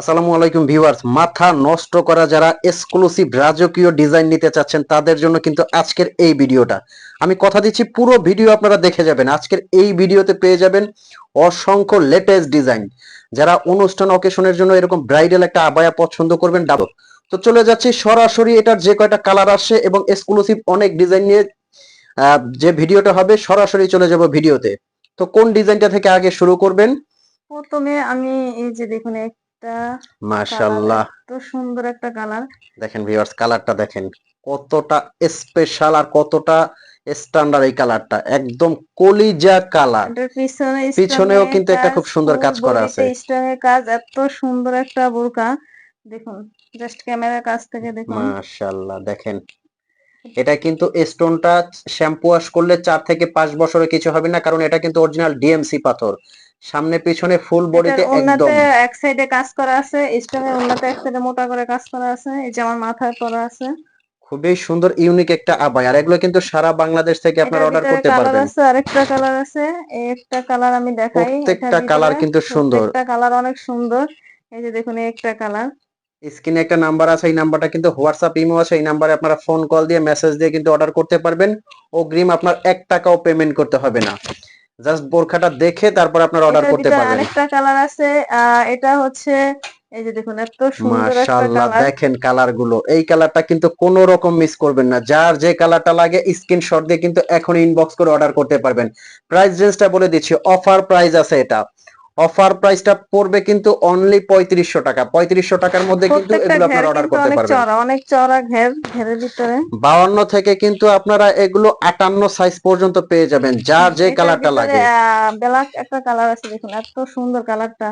আসসালামু আলাইকুম ভিউয়ার্স। মাথা নষ্ট করা যারা এক্সক্লুসিভ রাজকীয় ডিজাইন নিতে চাচ্ছেন, তাদের জন্য কিন্তু আজকের এই ভিডিওটা। আমি কথা দিচ্ছি, পুরো ভিডিও আপনারা দেখে যাবেন। আজকের এই ভিডিওতে পেয়ে যাবেন অসংখ্য লেটেস্ট ডিজাইন যারা অনুষ্ঠান অকেশনের জন্য এরকম ব্রাইডাল একটা আবায়া পছন্দ করবেন ডাবল তো চলে যাচ্ছি, সরাসরি এটার যে কয়টা কালার আসছে এবং এক্সক্লুসিভ অনেক ডিজাইন নিয়ে যে ভিডিওটা হবে, সরাসরি চলে যাব ভিডিওতে। তো কোন ডিজাইনটা থেকে আগে শুরু করবেন? প্রথমে আমি এই যে দেখুন একটা মাশাআল্লাহ। এত সুন্দর একটা কালার দেখেন ভিউয়ার্স কালারটা দেখেন। কতটা স্পেশাল আর কতটা স্ট্যান্ডার্ড এই কালারটা একদম কলিজা কালার পিছনেও কিন্তু একটা খুব সুন্দর কাজ করা আছে। কাজ এত সুন্দর একটা বোরকা। দেখুন জাস্ট ক্যামেরার কাছ থেকে দেখুন। মাশাআল্লাহ দেখেন। এটা কিন্তু স্টোনটা শ্যাম্পু ওয়াশ করলে চার থেকে পাঁচ বছরে কিছু হবে না কারণ এটা কিন্তু অরিজিনাল ডিএমসি পাথর। সামনে পিছনে ফুল বডিতে একদম। এক সাইডে কাজ করা আছে স্টোনের ওন্নাতে এক সাইডে মোটা করে কাজ করা আছে এই যে আমার মাথায় পরা আছে। খুবই সুন্দর ইউনিক একটা আবায় আর এগুলো কিন্তু সারা বাংলাদেশ থেকে আপনারা অর্ডার করতে পারবেন। আছে আরেকটা কালার আছে একটা কালার আমি দেখাই প্রত্যেকটা কালার কিন্তু সুন্দর। প্রত্যেকটা কালার অনেক সুন্দর। এই যে দেখুন একটা কালার স্ক্রিনে একটা নাম্বার আছে এই নাম্বারটা কিন্তু হোয়াটসঅ্যাপ ইমো আছে এই নাম্বারে আপনারা ফোন কল দিয়ে মেসেজ দিয়ে কিন্তু অর্ডার করতে পারবেন। অগ্রিম আপনার এক টাকাও পেমেন্ট করতে হবে না। জাস্ট বোরখাটা দেখে তারপর আপনার অর্ডার করতে পারবেন। আরেকটা কালার আছে এটা হচ্ছে এই যে দেখুন এত সুন্দর একটা কালার দেখেন কালারগুলো। এই কালারটা কিন্তু কোনো রকম মিস করবেন না। যার যে কালারটা লাগে স্ক্রিনশট দিয়ে কিন্তু এখন ইনবক্স করে অর্ডার করতে পারবেন। প্রাইস রেঞ্জটা বলে দিচ্ছি অফার প্রাইস আছে এটা। অফার প্রাইসটা পড়বে কিন্তু অনলি পঁয়ত্রিশশো টাকা। পঁয়ত্রিশশো টাকার মধ্যে কিন্তু এগুলো আপনারা অর্ডার করতে পারবেন। অনেক চড়া ঘের ঘেরের ভিতরে। বাউান্ন থেকে কিন্তু আপনারা এগুলো আটান্ন সাইজ পর্যন্ত পেয়ে যাবেন যার যে কালারটা লাগে। ব্ল্যাক একটা কালার আছে দেখুন এত সুন্দর কালারটা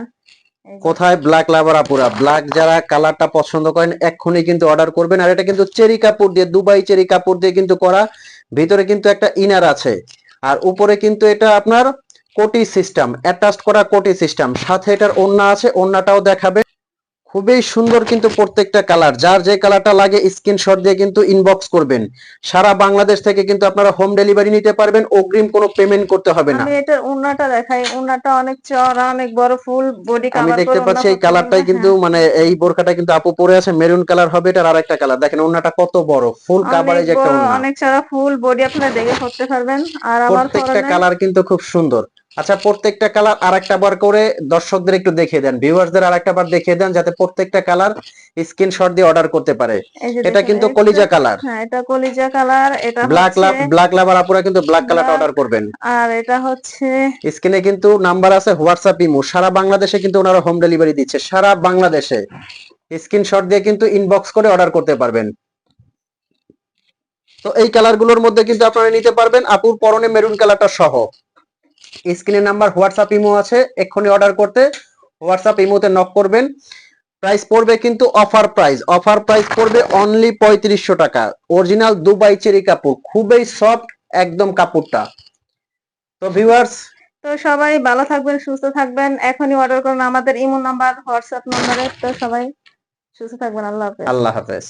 কোথায়? ব্ল্যাক লাভার আপুরা। ব্ল্যাক যারা কালারটা পছন্দ করেন এক্ষুনি কিন্তু অর্ডার করবেন। আর এটা কিন্তু চেরি কাপড় দিয়ে দুবাই চেরি কাপড় দিয়ে কিন্তু করা। ভিতরে কিন্তু একটা ইনার আছে। আর উপরে কিন্তু এটা আপনার কোটি সিস্টেম অ্যাটাচড করা কোটি সিস্টেম। সাথে এটার ওন্না আছে ওন্নাটাও দেখাবে। খুবই সুন্দর কিন্তু প্রত্যেকটা কালার। যার যে কালারটা লাগে স্ক্রিনশট দিয়ে কিন্তু ইনবক্স করবেন। সারা বাংলাদেশ থেকে কিন্তু আপনারা হোম ডেলিভারি নিতে পারবেন অগ্রিম কোনো পেমেন্ট করতে হবে না। আমি এটার উন্নাটা দেখাই। উন্নাটা অনেক চড়া অনেক বড় ফুল বডি আমি দেখতে পাচ্ছি এই কালারটাই কিন্তু মানে এই বোরকাটা কিন্তু আপু পরে আছে মেরুন কালার হবে এটার আরেকটা কালার দেখেন ওন্নাটা কত বড় ফুল কাভারেজ একটা ওন্না অনেক চড়া ফুল বডি আপনারা দেখে করতে পারবেন। আর আমার প্রত্যেকটা কালার কিন্তু খুব সুন্দর। আচ্ছা প্রত্যেকটা কালার আরেকটা বার করে দর্শকদের একটু দেখিয়ে দেন ভিউয়ার্সদের আরেকটা বার দেখিয়ে দেন যাতে প্রত্যেকটা কালার স্ক্রিনশট দিয়ে অর্ডার করতে পারে। এটা কিন্তু কলিজা কালার। হ্যাঁ এটা কলিজা কালার এটা ব্ল্যাক লাভ ব্ল্যাক লাভার আপুরা কিন্তু ব্ল্যাক কালারটা অর্ডার করবেন। আর এটা হচ্ছে স্ক্রিনে কিন্তু নাম্বার আছে হোয়াটসঅ্যাপ ইমো সারা বাংলাদেশে কিন্তু ওনারা হোম ডেলিভারি দিচ্ছে সারা বাংলাদেশে। স্ক্রিনশট দিয়ে কিন্তু ইনবক্স করে অর্ডার করতে পারবেন। তো এই কালারগুলোর মধ্যে কিন্তু আপনারা নিতে পারবেন আপুর পরনে মেরুন কালারটা সহ। স্ক্রিনে নাম্বার হোয়াটসঅ্যাপ ইমো আছে এক্ষুনি অর্ডার করতে হোয়াটসঅ্যাপ ইমোতে নক করবেন। প্রাইস পড়বে কিন্তু অফার প্রাইস অফার প্রাইস পড়বে অনলি পঁয়ত্রিশশো টাকা। অরিজিনাল দুবাই চেরি কাপড়। খুবই সফট একদম কাপড়টা। তো ভিউয়ার্স তো সবাই ভালো থাকবেন সুস্থ থাকবেন। এখনই অর্ডার করুন আমাদের ইমো নাম্বার হোয়াটসঅ্যাপ নাম্বারে। তো সবাই সুস্থ থাকবেন। আল্লাহ হাফেজ। আল্লাহ হাফেজ।